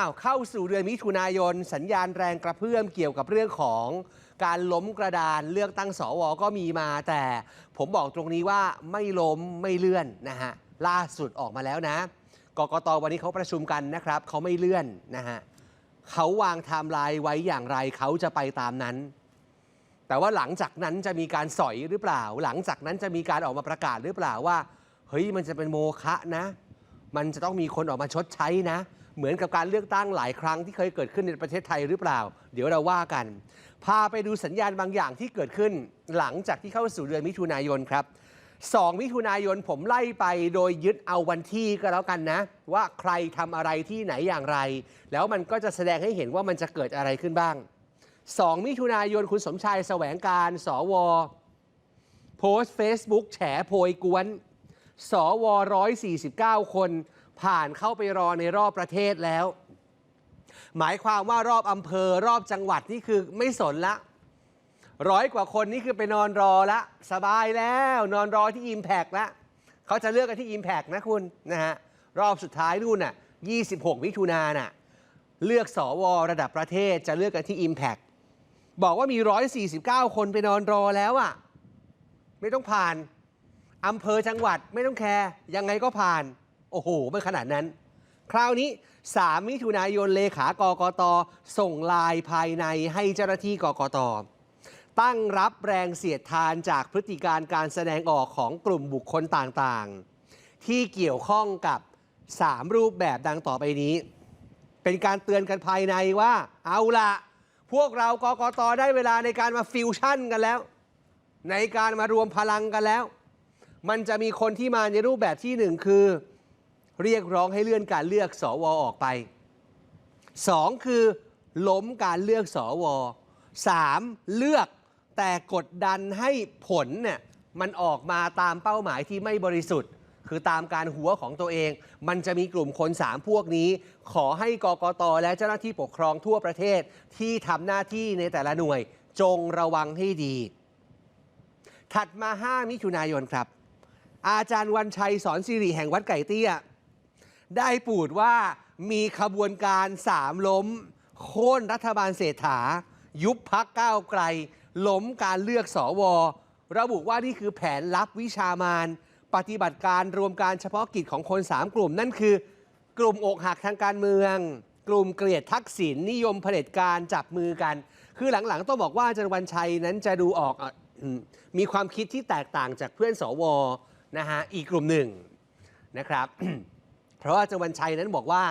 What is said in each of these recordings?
อ้าวเข้าสู่เดือนมิถุนายน สัญญาณแรงกระเพื่อมเกี่ยวกับเรื่องของการล้มกระดานเลือกตั้งสวก็มีมา แต่ผมบอกตรงนี้ว่าไม่ล้มไม่เลื่อนนะฮะล่าสุดออกมาแล้วนะกกตวันนี้เขาประชุมกันนะครับเขาไม่เลื่อนนะฮะเขาวางไทม์ไลน์ไว้อย่างไรเขาจะไปตามนั้น แต่ว่าหลังจากนั้นจะมีการสอยหรือเปล่า หลังจากนั้นจะมีการออกมาประกาศหรือเปล่าว่าเฮ้ยมันจะเป็นโมฆะนะ มันจะต้องมีคนออกมาชดใช้นะ เหมือนกับการเลือกตั้งหลายครั้งที่เคยเกิดขึ้นในประเทศไทยหรือเปล่า เดี๋ยวเราว่ากัน พาไปดูสัญญาณบางอย่างที่เกิดขึ้น หลังจากที่เข้าสู่เดือนมิถุนายนครับ 2 มิถุนายนผมไล่ไปโดยยึดเอาวันที่ก็แล้วกันนะ ว่าใครทำอะไรที่ไหนอย่างไร แล้วมันก็จะแสดงให้เห็นว่ามันจะเกิดอะไรขึ้นบ้าง 2 มิถุนายนคุณสมชายแสวงการสวโพสต์ Facebook แฉโพยกวน สว 149 คน ผ่านเข้าไปรอในรอบประเทศแล้ว หมายความว่ารอบอำเภอรอบจังหวัดนี่คือไม่สนละร้อยกว่าคนนี่คือไปนอนรอละสบายแล้ว นอนรอที่ Impact ละเขาจะเลือกกันที่ Impact นะคุณนะฮะรอบสุดท้ายนู่นน่ะ 26 มิถุนายนน่ะเลือกสวระดับประเทศจะเลือกกันที่ Impact บอกว่ามี 149 คนไปนอนรอแล้วอะ ไม่ต้องผ่านอำเภอจังหวัดไม่ต้องแคร์ยังไงก็ผ่าน โอ้โหไม่ขนาดนั้น คราวนี้ 3 มิถุนายนเลขากกต ส่งลายภายในให้เจ้าหน้าที่กกต ตั้งรับแรงเสียดทานจากพฤติการการแสดงออกของกลุ่มบุคคลต่างๆ ที่เกี่ยวข้องกับ 3 รูปแบบดังต่อไปนี้ เป็นการเตือนกันภายในว่า เอาละพวกเรากกตได้เวลาในการมาฟิวชั่นกันแล้ว ในการมารวมพลังกันแล้ว มันจะมีคนที่มาในรูปแบบที่หนึ่งคือ เรียกร้องให้เลื่อนการเลือกสวออกไป 2 คือ ล้มการเลือกสว 3. เลือกแต่กดดันให้ผลเนี่ยมันออกมาตามเป้าหมายที่ไม่บริสุทธิ์ คือตามการหัวของตัวเอง มันจะมีกลุ่มคน3พวกนี้ ขอให้กกตและเจ้าหน้าที่ปกครองทั่วประเทศที่ทำหน้าที่ในแต่ละหน่วย จงระวังให้ดี ถัดมา 5 มิถุนายนครับ อาจารย์วันชัยสอนสิริแห่งวัดไก่เตี้ย ได้ปูดว่ามีขบวนการสามล้ม โค่นรัฐบาลเศรษฐา ยุบพักก้าวไกล ล้มการเลือกสอวระบุว่านี่คือแผนลับวิชามาน ปฏิบัติการรวมการเฉพาะกิจของคน 3 กลุ่ม นั่นคือ กลุ่มอกหักทางการเมือง กลุ่มเกลียดทักษิณนิยมเผด็จการจับมือกัน คือหลังๆ ต้องบอกว่าอาจารย์วันชัยนั้นจะดูออกมมีความคิดที่แตกต่างจากเพื่อนสวนะฮะอีกกลุ่มหนึ่งนะครับ เพราะว่าอาจารย์วันชัยนั้นบอกว่า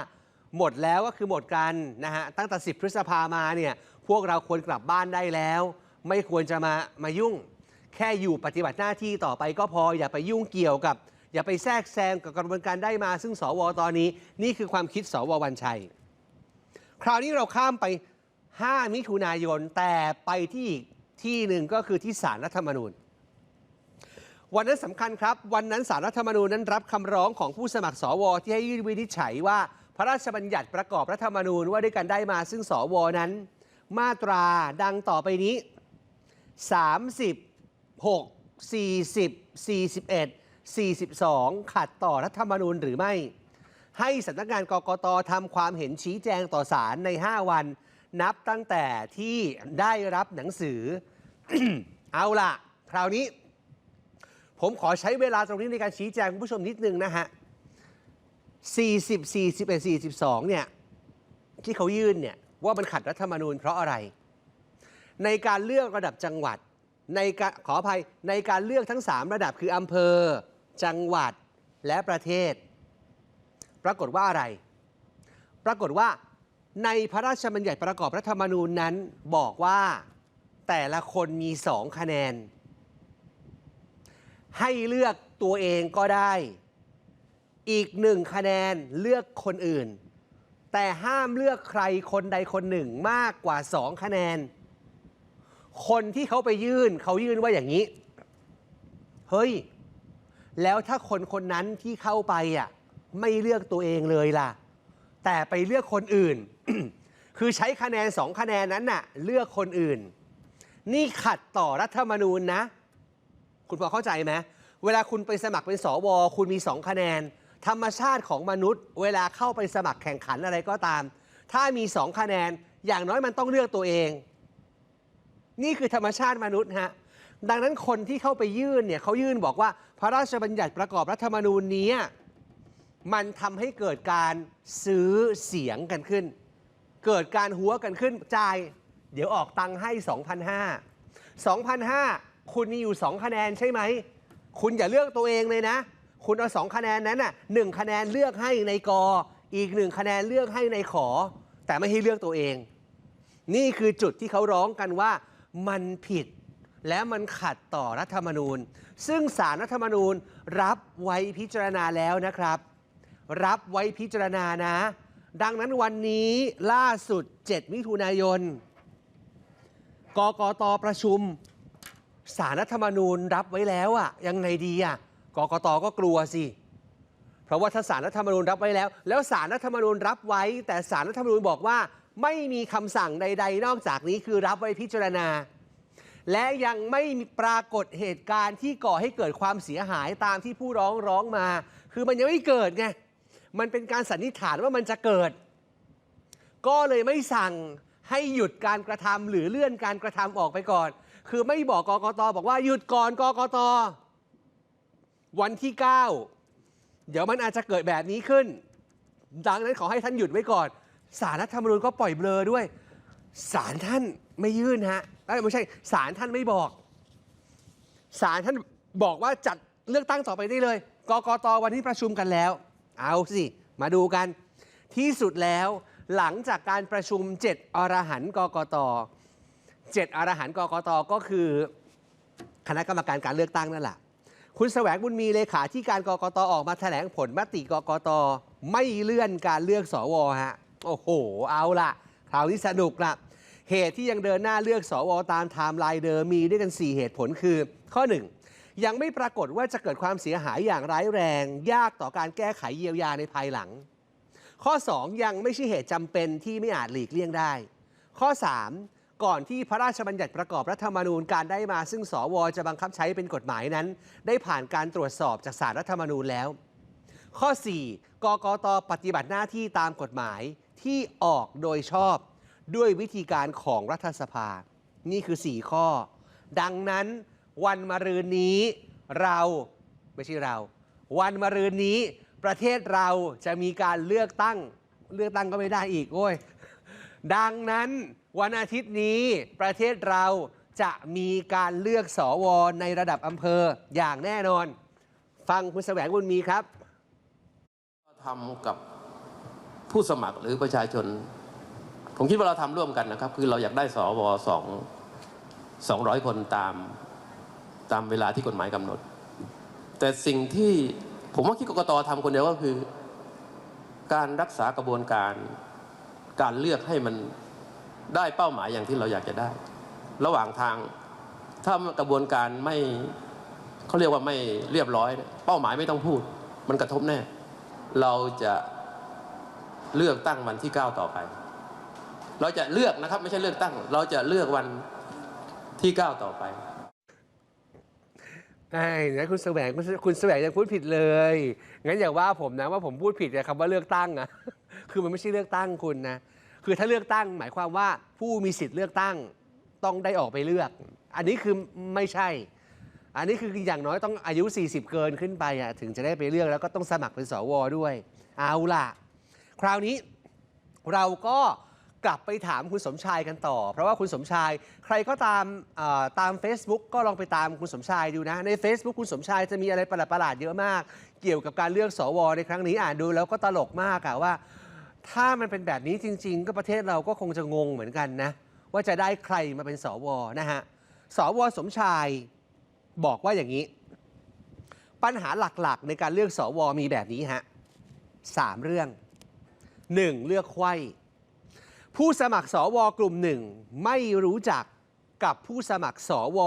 หมดแล้วก็คือหมดกันนะฮะตั้งแต่ 10 พฤษภามาเนี่ยพวกเราควรกลับบ้านได้แล้ว ไม่ควรจะมามายุ่ง แค่อยู่ปฏิบัติหน้าที่ต่อไปก็พออย่าไปยุ่งเกี่ยวกับ อย่าไปแทรกแซงกับกระบวนการได้มา ซึ่งสวตอนนี้ นี่คือความคิดสววันชัย คราวนี้เราข้ามไป 5 มิถุนายนแต่ไปที่ที่หนึ่งก็คือที่ศาลรัฐธรรมนูญ วันนั้นสำคัญครับ วันนั้นสารรัฐธรรมนูญนั้นรับคำร้องของผู้สมัครสว ที่ให้ยื่นวินิจฉัยว่า พระราชบัญญัติประกอบรัฐธรรมนูญว่าด้วยกันได้มาซึ่งสวนั้น มาตราดังต่อไปนี้ 36 40 41 42 ขัดต่อรัฐธรรมนูญหรือไม่ ให้สำนักงานกกตทำความเห็นชี้แจงต่อศาลใน 5 วัน นับตั้งแต่ที่ได้รับหนังสือ เอาล่ะคราวนี้ ผมขอใช้เวลาตรงนี้ในการชี้แจงคุณผู้ชมนิดนึงนะฮะ40 41 42เนี่ยที่เขายื่นเนี่ยว่ามันขัดรัฐธรรมนูญเพราะอะไร ในการเลือกระดับจังหวัดในการขออภัยในการเลือกทั้ง 3 ระดับคืออำเภอ จังหวัดและประเทศ ปรากฏว่าอะไร ปรากฏว่าในพระราชบัญญัติประกอบรัฐธรรมนูญนั้นบอกว่าแต่ละคนมี2คะแนน ให้เลือกตัวเองก็ได้ อีกหนึ่งคะแนนเลือกคนอื่น แต่ห้ามเลือกใครคนใดคนหนึ่งมากกว่าสองคะแนน คนที่เขาไปยื่นเขายื่นว่าอย่างนี้ เฮ้ย แล้วถ้าคนคนนั้นที่เข้าไปอะไม่เลือกตัวเองเลยล่ะ แต่ไปเลือกคนอื่น คือใช้คะแนนสองคะแนนนั้นน่ะ เลือกคนอื่น นี่ขัดต่อรัฐธรรมนูญนะ คุณพอเข้าใจไหมเวลาคุณไปสมัครเป็นสว คุณมี 2 คะแนน ธรรมชาติของมนุษย์ เวลาเข้าไปสมัครแข่งขันอะไรก็ตาม ถ้ามีสองคะแนน อย่างน้อยมันต้องเลือกตัวเอง นี่คือธรรมชาติมนุษย์ฮะดังนั้นคนที่เข้าไปยื่นเนี่ยเขายื่นบอกว่า พระราชบัญญัติประกอบรัฐธรรมนูญนี้มันทำให้เกิดการซื้อเสียงกันขึ้น เกิดการหัวกันขึ้นจ่าย เดี๋ยวออกตังค์ให้ 2,500 2,500 คุณมีอยู่ 2 คะแนนใช่ไหม คุณอย่าเลือกตัวเองเลยนะ คุณเอา2คะแนนนั้นน่ะหนึ่งคะแนนเลือกให้ในกอ อีกหนึ่งคะแนนเลือกให้ในขอ แต่ไม่ให้เลือกตัวเอง นี่คือจุดที่เขาร้องกันว่ามันผิดและมันขัดต่อรัฐธรรมนูญ ซึ่งสารรัฐธรรมนูญรับไว้พิจารณาแล้วนะครับ รับไว้พิจารณานะ ดังนั้นวันนี้ล่าสุด 7 มิถุนายน กกตประชุม สารรัฐธรรมนูญรับไว้แล้วอะยังไงดีอะกกตก็กลัวสิ เพราะว่าถ้าสารรัฐธรรมนูญรับไว้แล้ว แล้วสารรัฐธรรมนูญรับไว้ แต่สารรัฐธรรมนูญบอกว่า ไม่มีคำสั่งใด ๆ นอกจากนี้คือรับไว้พิจารณา และยังไม่ปรากฏเหตุการณ์ที่ก่อให้เกิดความเสียหายตามที่ผู้ร้องร้องมา คือมันยังไม่เกิดไงมันเป็นการสันนิษฐานว่ามันจะเกิด ก็เลยไม่สั่งให้หยุดการกระทำหรือเลื่อนการกระทำออกไปก่อน คือไม่บอกกกตบอกว่าหยุดก่อนกกตวันที่ 9 เดี๋ยวมันอาจจะเกิดแบบนี้ขึ้น ดังนั้นขอให้ท่านหยุดไว้ก่อนสารรัฐธรรมนูญก็ปล่อยเบลอด้วยสารท่านไม่ยื่นฮะไม่ใช่สารท่านไม่บอกสารท่านบอกว่าจัดเลือกตั้งต่อไปได้เลยกกตวันที่ประชุมกันแล้ว เอาสิมาดูกัน ที่สุดแล้วหลังจากการประชุม 7 อรหันต์กกต 7อรหันต์กกตก็คือคณะกรรมการการเลือกตั้งนั่นแหละ คุณแสวงบุญมีเลขาที่การกกตออกมาแถลงผลมติกกตไม่เลื่อนการเลือกสวฮะโอ้โห เอาละคราวนี้สนุกละเหตุที่ยังเดินหน้าเลือกสวตามไทม์ไลน์เดิมมีด้วยกัน 4 เหตุผลคือ ข้อ 1 ยังไม่ปรากฏว่าจะเกิดความเสียหายอย่างร้ายแรง ยากต่อการแก้ไขเยียวยาในภายหลัง ข้อ 2 ยังไม่ใช่เหตุจำเป็นที่ไม่อาจหลีกเลี่ยงได้ ข้อ 3 ก่อนที่พระราชบัญญัติประกอบรัฐธรรมนูญการได้มา ซึ่งสวจะบังคับใช้เป็นกฎหมายนั้น ได้ผ่านการตรวจสอบจากสารรัฐธรรมนูญแล้ว ข้อ 4 กกตปฏิบัติหน้าที่ตามกฎหมายที่ออกโดยชอบด้วยวิธีการของรัฐสภา นี่คือ 4 ข้อ ดังนั้นวันมะรืนนี้เราไม่ใช่เรา วันมะรืนนี้ประเทศเราจะมีการเลือกตั้ง เลือกตั้งก็ไม่ได้อีกโอ้ยดังนั้น วันอาทิตย์นี้ประเทศเราจะมีการเลือกสอวในระดับอำเภออย่างแน่นอน ฟังคุณแสวงบุญมีครับทำกับผู้สมัครหรือประชาชน ผมคิดว่าเราทำร่วมกันนะครับ คือเราอยากได้สวสองสองร้อยคนตามตามเวลาที่กฎหมายกำหนด แต่สิ่งที่ผมว่าที่กกตทำคนเดียวก็คือ การรักษากระบวนการการเลือกให้มัน ได้เป้าหมายอย่างที่เราอยากจะได้ ระหว่างทางถ้ากระบวนการไม่เขาเรียกว่าไม่เรียบร้อย เป้าหมายไม่ต้องพูด มันกระทบแน่ เราจะเลือกตั้งวันที่ 9 ต่อไป เราจะเลือกนะครับไม่ใช่เลือกตั้ง เราจะเลือกวันที่ 9 ต่อไปไอ้นะคุณแสวงคุณคุณแสวงยังพูดผิดเลย งั้นอย่าว่าผมนะว่าผมพูดผิดในคำว่าเลือกตั้งอะคือมันไม่ใช่เลือกตั้งคุณนะ คือถ้าเลือกตั้งหมายความว่าผู้มีสิทธิ์เลือกตั้งต้องได้ออกไปเลือก อันนี้คือไม่ใช่ อันนี้คืออย่างน้อยต้องอายุ 40 เกินขึ้นไปอะถึงจะได้ไปเลือกแล้วก็ต้องสมัครเป็นสวด้วย เอาล่ะ คราวนี้เราก็กลับไปถามคุณสมชายกันต่อ เพราะว่าคุณสมชายใครก็ตามตาม Facebook ก็ลองไปตามคุณสมชายดูนะ ใน Facebook คุณสมชายจะมีอะไรประหลาดๆเยอะมาก เกี่ยวกับการเลือกสวในครั้งนี้อ่านดูแล้วก็ตลกมากอะว่า ถ้ามันเป็นแบบนี้จริง ๆ ก็ประเทศเราก็คงจะงงเหมือนกันนะ ว่าจะได้ใครมาเป็นสวนะฮะสวสมชายบอกว่าอย่างนี้ ปัญหาหลักๆ ในการเลือกสวมีแบบนี้ฮะสามเรื่องหนึ่งเลือกไข้ผู้สมัครสวกลุ่มหนึ่งไม่รู้จักกับผู้สมัครสว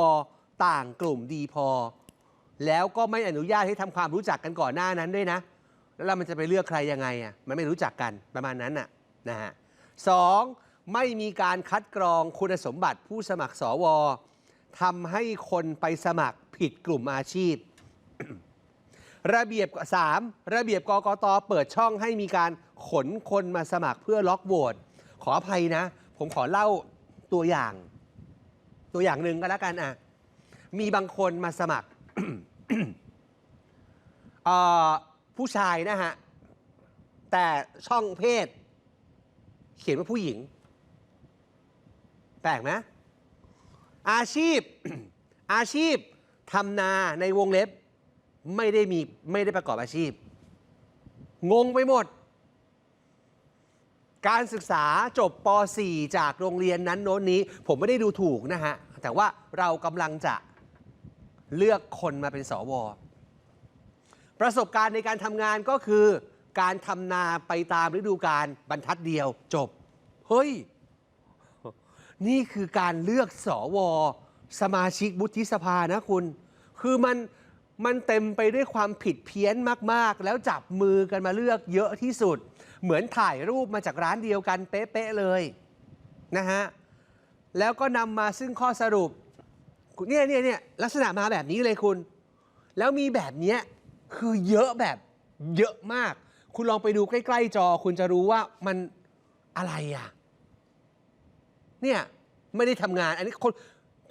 ต่างกลุ่มดีพอ แล้วก็ไม่อนุญาตให้ทำความรู้จักกันก่อนหน้านั้นด้วยนะ แล้วมันจะไปเลือกใครยังไงอะมันไม่รู้จักกันประมาณนั้นน่ะนะฮะสองไม่มีการคัดกรองคุณสมบัติผู้สมัครสวทำให้คนไปสมัครผิดกลุ่มอาชีพ ระเบียบ 3. ระเบียบกกตเปิดช่องให้มีการขนคนมาสมัครเพื่อล็อกโหวตขออภัยนะ ผมขอเล่าตัวอย่าง ตัวอย่างหนึ่งก็แล้วกันอะมีบางคนมาสมัครอ่อ ผู้ชายนะฮะ แต่ช่องเพศ เขียนว่าผู้หญิง แปลกไหมอาชีพ อาชีพทำนาในวงเล็บ ไม่ได้มีไม่ได้ประกอบอาชีพ งงไปหมด การศึกษาจบป .4 จากโรงเรียนนั้นโน้นนี้ ผมไม่ได้ดูถูกนะฮะ แต่ว่าเรากำลังจะเลือกคนมาเป็นสว ประสบการณ์ในการทำงานก็คือ การทำนาไปตามฤดูกาลบรรทัดเดียวจบ เฮ้ย นี่คือการเลือกสวสมาชิกวุฒิสภานะคุณ คือมันมันเต็มไปด้วยความผิดเพี้ยนมาก ๆ แล้วจับมือกันมาเลือกเยอะที่สุด เหมือนถ่ายรูปมาจากร้านเดียวกันเป๊ะๆเลยนะฮะ แล้วก็นำมาซึ่งข้อสรุปเนี่ยเนี่ยเนี่ยลักษณะมาแบบนี้เลยคุณ แล้วมีแบบเนี้ย คือเยอะแบบเยอะมาก คุณลองไปดูใกล้ ๆ จอ คุณจะรู้ว่ามันอะไรอะ เนี่ยไม่ได้ทำงาน อันนี้คน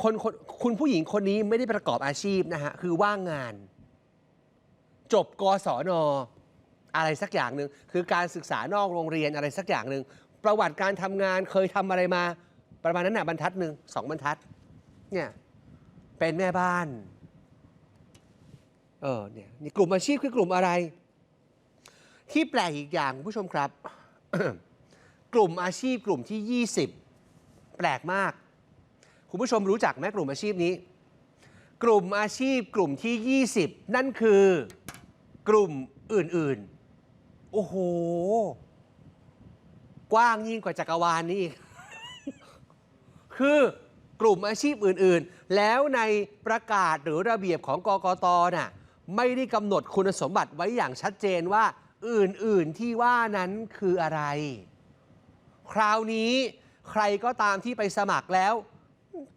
คนคนคุณผู้หญิงคนนี้ไม่ได้ประกอบอาชีพนะฮะ คือว่างงาน จบกศนอะไรสักอย่างหนึ่งคือการศึกษานอกโรงเรียนอะไรสักอย่างหนึ่งประวัติการทำงานเคยทำอะไรมา ประมาณนั้นน่ะบรรทัดหนึ่งสองบรรทัด เนี่ยเป็นแม่บ้าน เออเนี่ยนี่กลุ่มอาชีพคือกลุ่มอะไร ที่แปลกอีกอย่างคุณผู้ชมครับ กลุ่มอาชีพกลุ่มที่ 20 แปลกมาก คุณผู้ชมรู้จักไหมกลุ่มอาชีพนี้ กลุ่มอาชีพกลุ่มที่ 20 นั่นคือกลุ่มอื่นๆ โอ้โห กว้างยิ่งกว่าจักรวาลนี้อีกคือกลุ่มอาชีพอื่นๆ แล้วในประกาศหรือระเบียบของกกตน่ะ ไม่ได้กำหนดคุณสมบัติไว้อย่างชัดเจนว่า อื่นๆที่ว่านั้นคืออะไร คราวนี้ใครก็ตามที่ไปสมัครแล้ว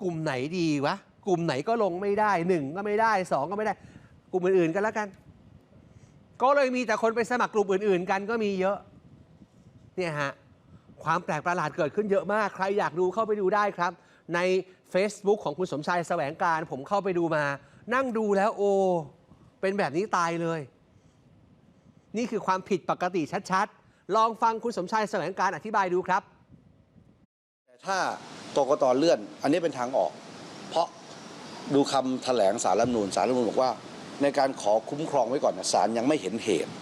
กลุ่มไหนดีวะ กลุ่มไหนก็ลงไม่ได้หนึ่งก็ไม่ได้สองก็ไม่ได้ กลุ่มอื่นๆกันแล้วกัน ก็เลยมีแต่คนไปสมัครกลุ่มอื่น ๆ กันก็มีเยอะเนี่ยฮะความแปลกประหลาดเกิดขึ้นเยอะมาก ใครอยากดูเข้าไปดูได้ครับ ใน Facebook ของคุณสมชายแสวงการ ผมเข้าไปดูมา นั่งดูแล้วโอ เป็นแบบนี้ตายเลย นี่คือความผิดปกติชัดๆ ลองฟังคุณสมชายแสวงการอธิบายดูครับ แต่ถ้ากกตเลื่อน อันนี้เป็นทางออก เพราะดูคำแถลงสารรัฐมนูญสารรัฐมนูญบอกว่า ในการขอคุ้มครองไว้ก่อนนะศาลยังไม่เห็นเหตุ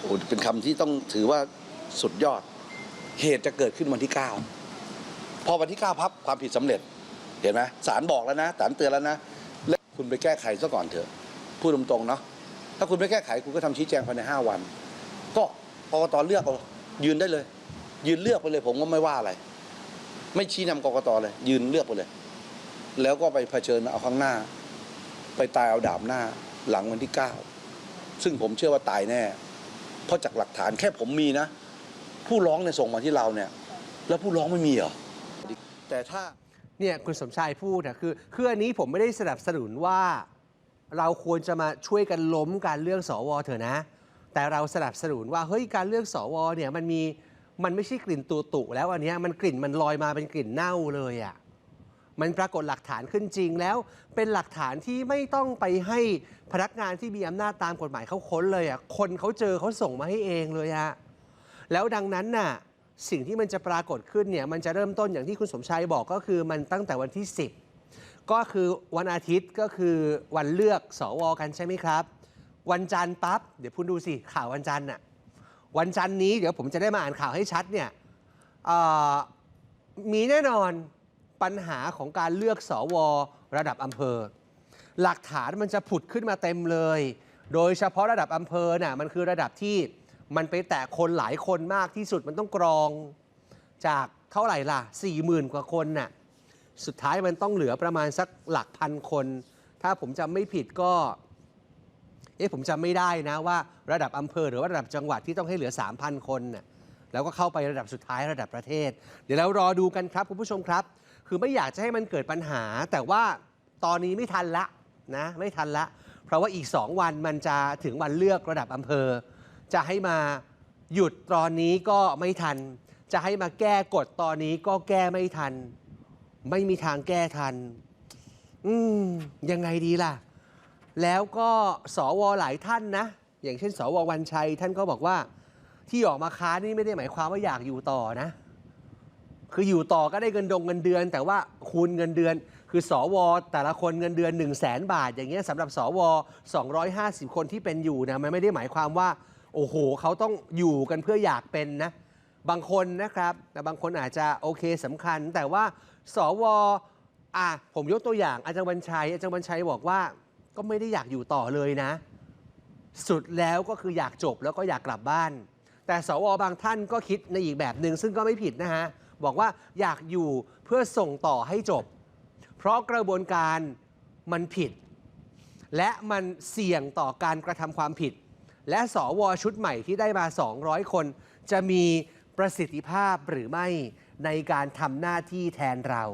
โอ้เป็นคำที่ต้องถือว่าสุดยอด เหตุจะเกิดขึ้นวันที่ 9 พอวันที่ 9 พับความผิดสำเร็จ เห็นไหมศาลบอกแล้วนะศาลเตือนแล้วนะ แล้วคุณไปแก้ไขซะก่อนเถอะ พูดตรงๆเนาะถ้าคุณไม่แก้ไขคุณก็ทำชี้แจงภายใน 5 วัน ก็กกตเลือกเอายืนได้เลย ยืนเลือกไปเลยผมก็ไม่ว่าอะไร ไม่ชี้นำกกตเลย ยืนเลือกไปเลย แล้วก็ไปเผชิญเอาข้างหน้า ไปตายเอาดาบหน้าหลังวันที่เก้าซึ่งผมเชื่อว่าตายแน่ เพราะจากหลักฐานแค่ผมมีนะ ผู้ร้องเนี่ยส่งมาที่เราเนี่ย แล้วผู้ร้องไม่มีเหรอแต่ถ้าเนี่ยคุณสมชายพูดอะคือคืออันนี้ผมไม่ได้สนับสนุนว่า เราควรจะมาช่วยกันล้มการเลือกสวเถอะนะ แต่เราสนับสนุนว่าเฮ้ยการเลือกสวเนี่ยมันมีมันไม่ใช่กลิ่นตุตุแล้วอันนี้มันกลิ่นมันลอยมาเป็นกลิ่นเน่าเลยอะมันปรากฏหลักฐานขึ้นจริงแล้ว เป็นหลักฐานที่ไม่ต้องไปให้พนักงานที่มีอำนาจตามกฎหมายเขาค้นเลยอะคนเขาเจอเขาส่งมาให้เองเลยอะแล้วดังนั้นน่ะสิ่งที่มันจะปรากฏขึ้นเนี่ยมันจะเริ่มต้นอย่างที่คุณสมชัยบอกก็คือมันตั้งแต่วันที่ 10 ก็คือวันอาทิตย์ก็คือวันเลือกสวกันใช่ไหมครับ วันจันทร์ปั๊บเดี๋ยวคุณดูสิข่าววันจันทร์น่ะวันจันทร์นี้เดี๋ยวผมจะได้มาอ่านข่าวให้ชัดเนี่ยมีแน่นอนปัญหาของการเลือกสวระดับอำเภอ หลักฐานมันจะผุดขึ้นมาเต็มเลย โดยเฉพาะระดับอำเภอน่ะมันคือระดับที่มันไปแตะคนหลายคนมากที่สุดมันต้องกรองจากเท่าไหร่ล่ะ 4 0,000 กว่าคนน่ะ สุดท้ายมันต้องเหลือประมาณสักหลักพันคน ถ้าผมจำไม่ผิดก็ เอ๊ะผมจำไม่ได้นะว่าระดับอำเภอหรือว่าระดับจังหวัดที่ต้องให้เหลือ 3,000 คนน่ะแล้วก็เข้าไประดับสุดท้ายระดับประเทศ เดี๋ยวเรารอดูกันครับคุณผู้ชมครับ คือไม่อยากจะให้มันเกิดปัญหา แต่ว่าตอนนี้ไม่ทันละนะไม่ทันละ เพราะว่าอีก 2 วันมันจะถึงวันเลือกระดับอำเภอ จะให้มาหยุดตอนนี้ก็ไม่ทัน จะให้มาแก้กฎตอนนี้ก็แก้ไม่ทัน ไม่มีทางแก้ทัน อืมยังไงดีล่ะ แล้วก็สวหลายท่านนะ อย่างเช่น สววันชัย ท่านก็บอกว่า ที่ออกมาค้านี่ไม่ได้หมายความว่าอยากอยู่ต่อนะ คืออยู่ต่อก็ได้เงินดงเงินเดือน แต่ว่าคูณเงินเดือน คือสวแต่ละคนเงินเดือน 1 0 0 0 0แสนบาท อย่างเงี้ยสำหรับสว250 คนที่เป็นอยู่นะมันไม่ได้หมายความว่า โอ้โหเขาต้องอยู่กันเพื่ออยากเป็นนะบางคนนะครับแต่บางคนอาจจะโอเคสำคัญ แต่ว่า สวอะผมยกตัวอย่างอาจารย์วันชัย อาจารย์วันชัยบอกว่า ก็ไม่ได้อยากอยู่ต่อเลยนะ สุดแล้วก็คืออยากจบแล้วก็อยากกลับบ้าน แต่สวบางท่านก็คิดในอีกแบบหนึ่งซึ่งก็ไม่ผิดนะฮะ บอกว่าอยากอยู่เพื่อส่งต่อให้จบ เพราะกระบวนการมันผิด และมันเสี่ยงต่อการกระทำความผิด และสวชุดใหม่ที่ได้มา 200 คน จะมีประสิทธิภาพหรือไม่ ในการทำหน้าที่แทนเรา